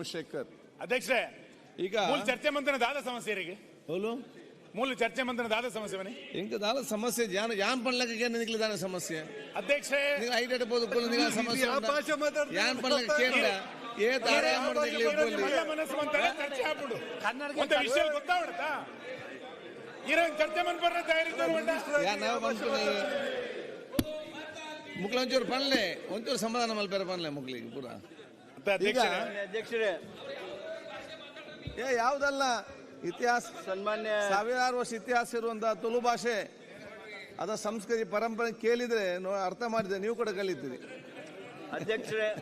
ಸೋಮಶೇಖರ್. ಅಧ್ಯಕ್ಷರೇ ಈಗ ಮೂಲ ಚರ್ಚೆ ಮಂತನ ದಾದ ಸಮಸ್ಯೆ ರೀ ಹೌದು. ಮೂಲ ಚರ್ಚೆ ಮಂತನ ದಾದ ಸಮಸ್ಯೆ ಮನೆ ಇಂಕ ದಾದ ಸಮಸ್ಯೆ ಯಾನ್ ಯಾನ್ ಪಣ್ಣಕ್ಕೆ ಏನು ನಿಗಲಿ ದಾನ ಸಮಸ್ಯೆ? ಅಧ್ಯಕ್ಷರೇ ನೀವು ಐಟ್ ಇಡಬಹುದು ಕೊಲ್ಲ ನಿಗಲ ಸಮಸ್ಯೆ ಭಾಷೆ ಮಾತಾಡ್ತಾರೆ ಯಾನ್ ಪಣ್ಣಕ್ಕೆ ಕೇಂದ್ರ ಏ ದಾರ ಮನೆ ಮನಸ್ಸು ಅಂತಾರೆ ಚರ್ಚೆ ಆಗ್ಬಿಡು. ಕನ್ನಡಕ್ಕೆ ಒಂದು ವಿಷಯ ಗೊತ್ತಾಗ್ಬಿಡುತ್ತಾ? ಇರೋ ಚರ್ಚೆ ಮಂತ್ರ ಮನ್ಪರ್ನ ತಯಾರಿದ್ದಾರೆ ನಾವು ಬಂದ್ಬಿಟ್ಟು ಮುಕ್ಳು ಒಂಚೂರು ಪನ್ಲೆ ಒಂಚೂರು ಸಮಾಧಾನ ಮಲ್ಪೇರ ಪನ್ಲೆ ಮುಕ್ಳಿಗೆ ಪೂರಾ. ಅಧ್ಯಕ್ಷರೇ. ಏ ಯಾವ್ದಲ್ಲ? ಇತಿಹಾಸ. ಸನ್ಮಾನ್ಯ ಸಾವಿರಾರು ವರ್ಷ ಇತಿಹಾಸ ಇರುವಂತಹ ತುಳು ಭಾಷೆ. ಅದ ಸಂಸ್ಕೃತಿ ಪರಂಪರೆ ಕೇಳಿದ್ರೆ ನೋ- ಅರ್ಥ ಮಾಡಿದೆ. ನೀವು ಕೂಡ ಕಲಿತೀರಿ. ಅಧ್ಯಕ್ಷರೇ.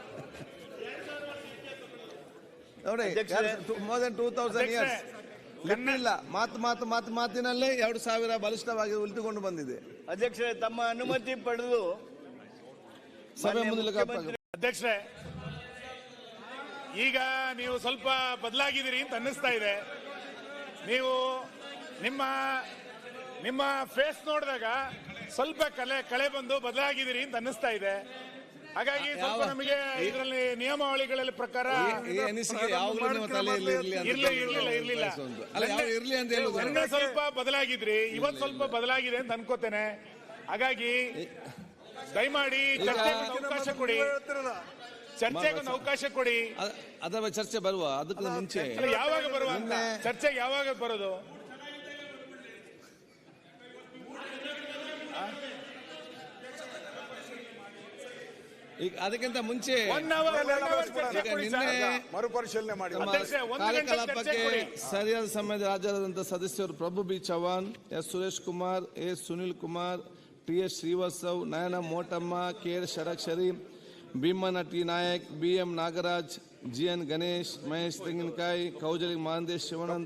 ನೋಡಿ ಅಧ್ಯಕ್ಷರೇ. More than two thousand years ಲಿಮ್ಮಿಲ್ಲ ಇಲ್ಲ ಮಾತು ಮಾತು ಮಾತು ಮಾತಿನಲ್ಲೇ ಎರಡು ಸಾವಿರ ಬಲಿಷ್ಠವಾಗಿ ಉಳಿದುಕೊಂಡು ಬಂದಿದೆ. ಅಧ್ಯಕ್ಷರೇ ತಮ್ಮ ಅನುಮತಿ ಪಡೆದು ಸಭೆ ಮುಂದೆ ಅಧ್ಯಕ್ಷರೇ ಈಗ ನೀವು ಸ್ವಲ್ಪ ಬದಲಾಗಿದ್ದೀರಿ ಅಂತ ಅನ್ನಿಸ್ತಾ ಇದೆ. ನೀವು ನಿಮ್ಮ ನಿಮ್ಮ ಫೇಸ್ ನೋಡಿದಾಗ ಸ್ವಲ್ಪ ಕಲೆ ಕಳೆ ಬಂದು ಬದಲಾಗಿದ್ದೀರಿ ಅಂತ ಅನ್ನಿಸ್ತಾ ಇದೆ. ಹಾಗಾಗಿ ಸ್ವಲ್ಪ ನಮಗೆ ಇದರಲ್ಲಿ ನಿಯಮಾವಳಿಗಳಲ್ಲಿ ಪ್ರಕಾರ ಇರ್ಲಿಲ್ಲ, ಇರ್ಲಿಲ್ಲ. ಅಲ್ಲ ಯಾವ ಇರ್ಲಿ ಅಂತ ಹೇಳುದು? ಸ್ವಲ್ಪ ಬದಲಾಗಿದ್ರಿ ಇವತ್ತು ಸ್ವಲ್ಪ ಬದಲಾಗಿದೆ ಅಂತ ಅನ್ಕೋತೇನೆ. ಹಾಗಾಗಿ ದಯಮಾಡಿ ಅವಕಾಶ ಕೊಡಿ. ಚರ್ಚೆಗೆ ಒಂದು ಅವಕಾಶ ಕೊಡಿ. ಅದರ ಚರ್ಚೆ ಬರುವ ಅದಕ್ಕೆ ಮುಂಚೆ. ಯಾವಾಗ ಬರುವ ಅಂತ? ಚರ್ಚೆಗೆ ಯಾವಾಗ ಬರೋದು? ಈಗ ಅದಕ್ಕಿಂತ ಮುಂಚೆ ಒನ್ ಅವರ್ ಚರ್ಚೆ ಕೊಡಿ ನಿನ್ನೆ ಸರ್. ಮರುಪರಿಶೀಲನೆ ಮಾಡಿ. ಕಾರ್ಯಕಲಾಪಕ್ಕೆ ಚರ್ಚೆ ಕೊಡಿ. ಸರಿಯಾದ ಸಮಯದ ರಾಜ್ಯದಂತ ಸದಸ್ಯರು Prabhu B Chavan S Suresh Kumar A Sunil Kumar T S Srivastav Nayana Motamma K S Shadakshari Bheemanna T Nayak B M Nagaraj G N Ganesh Mahesh Tenginakai Kaujali Mahantesh Shivanand